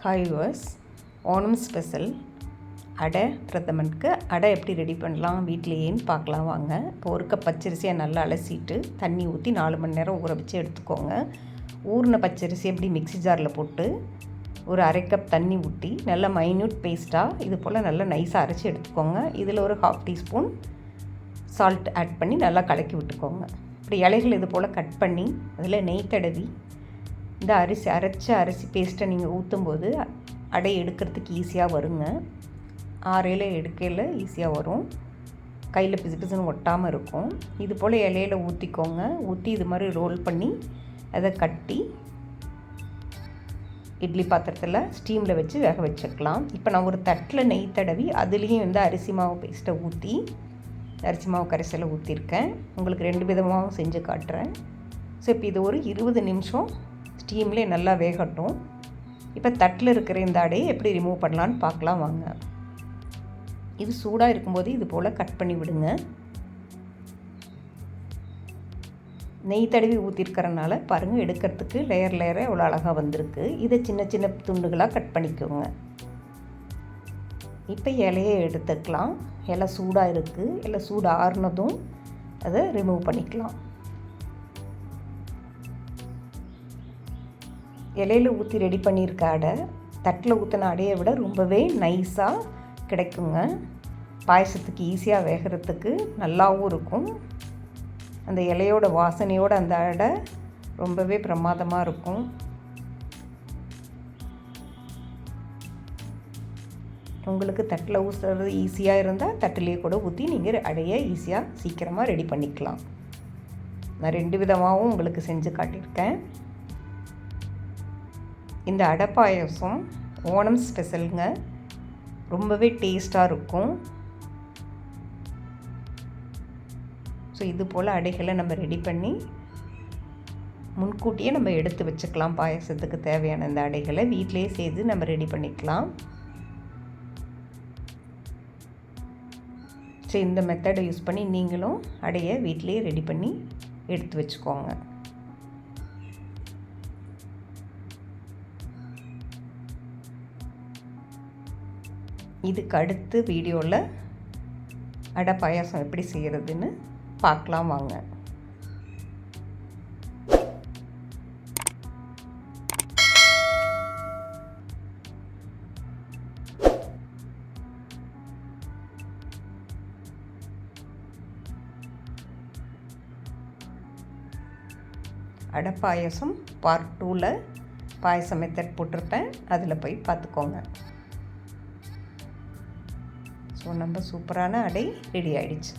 Hi was Onam special அடை பிரதமனுக்கு அடை எப்படி ரெடி பண்ணலாம் வீட்லேயேன்னு பார்க்கலாம் வாங்க. இப்போ ஒரு கப் பச்சரிசியை நல்லா அலசிட்டு தண்ணி ஊற்றி நாலு மணி நேரம் ஊற வச்சு எடுத்துக்கோங்க. ஊறின பச்சரிசி எப்படி மிக்ஸி ஜாரில் போட்டு ஒரு அரை கப் தண்ணி ஊற்றி நல்லா மைன்யூட் பேஸ்ட்டாக இது போல் நல்லா நைஸாக அரைச்சி எடுத்துக்கோங்க. இதில் ஒரு ஹாஃப் டீஸ்பூன் சால்ட் ஆட் பண்ணி நல்லா கலக்கி விட்டுக்கோங்க. இப்படி இலைகள் இது போல் கட் பண்ணி அதில் நெய் தடவி இந்த அரிசி அரைச்ச அரிசி பேஸ்ட்டை நீங்கள் ஊற்றும்போது அடை எடுக்கிறதுக்கு ஈஸியாக வருங்க. ஆறையில் எடுக்கையில் ஈஸியாக வரும். கையில் பிசு பிசுன்னு ஒட்டாமல் இருக்கும். இது போல் இலையில ஊற்றிக்கோங்க ஊற்றி இது மாதிரி ரோல் பண்ணி அதை கட்டி இட்லி பாத்திரத்தில் ஸ்டீமில் வச்சு வேக வச்சுக்கலாம். இப்போ நான் ஒரு தட்டில் நெய் தடவி அதுலேயும் வந்து அரிசி மாவு பேஸ்ட்டை ஊற்றி அரிசி மாவு கரைசலை ஊற்றிருக்கேன் உங்களுக்கு ரெண்டு விதமாகவும் செஞ்சு காட்டுறேன். ஸோ இப்போ இது ஒரு இருபது நிமிஷம் ஸ்டீம்லேயே நல்லா வேகட்டும். இப்போ தட்டில் இருக்கிற இந்த அடையை எப்படி ரிமூவ் பண்ணலான்னு பார்க்கலாம் வாங்க. இது சூடாக இருக்கும்போது இது போல் கட் பண்ணி விடுங்க. நெய் தடவி ஊற்றிருக்கிறனால பாருங்கள் எடுக்கிறதுக்கு லேயர் லேயராக எவ்வளோ அழகாக வந்திருக்கு. இதை சின்ன சின்ன துண்டுகளாக கட் பண்ணிக்கோங்க. இப்போ இலையை எடுத்துக்கலாம். இலை சூடாக இருக்குது இலை சூடு ஆறுனதும் அதை ரிமூவ் பண்ணிக்கலாம். இலையில் ஊற்றி ரெடி பண்ணியிருக்க அடை. தட்டில் ஊற்றின அடையை விட ரொம்பவே நைஸாக கிடைக்குங்க. பாயசத்துக்கு ஈஸியாக வேகிறதுக்கு நல்லாவும் இருக்கும். அந்த இலையோட வாசனையோட அந்த அடை ரொம்பவே பிரமாதமாக இருக்கும். உங்களுக்கு தட்டில் ஊற்றுறது ஈஸியாக இருந்தால் தட்டிலேயே கூட ஊற்றி நீங்கள் அடையை ஈஸியாக சீக்கிரமாக ரெடி பண்ணிக்கலாம். நான் ரெண்டு விதமாகவும் உங்களுக்கு செஞ்சு காட்டியிருக்கேன். இந்த அடை பாயசம் ஓணம் ஸ்பெஷலுங்க. ரொம்பவே டேஸ்ட்டாக இருக்கும். ஸோ இது போல் அடைகளை நம்ம ரெடி பண்ணி முன்கூட்டியே நம்ம எடுத்து வச்சுக்கலாம் பாயசத்துக்கு தேவையான இந்த அடைகளை. வீட்டிலே செய்து நம்ம ரெடி பண்ணிக்கலாம். ஸோ இந்த மெத்தடை யூஸ் பண்ணி நீங்களும் அடையை வீட்டிலே ரெடி பண்ணி எடுத்து வச்சுக்கோங்க. இதுக்கு அடுத்து வீடியோவில் அடை பாயாசம் எப்படி செய்கிறதுன்னு பார்க்கலாம் வாங்க. அடை பாயசம் பார்ட் டூவில் பாயசம் மெத்தட் போட்டிருப்பேன். அதில் போய் பார்த்துக்கோங்க. ஸோ நம்ம சூப்பரான அடை ரெடி ஆகிடுச்சு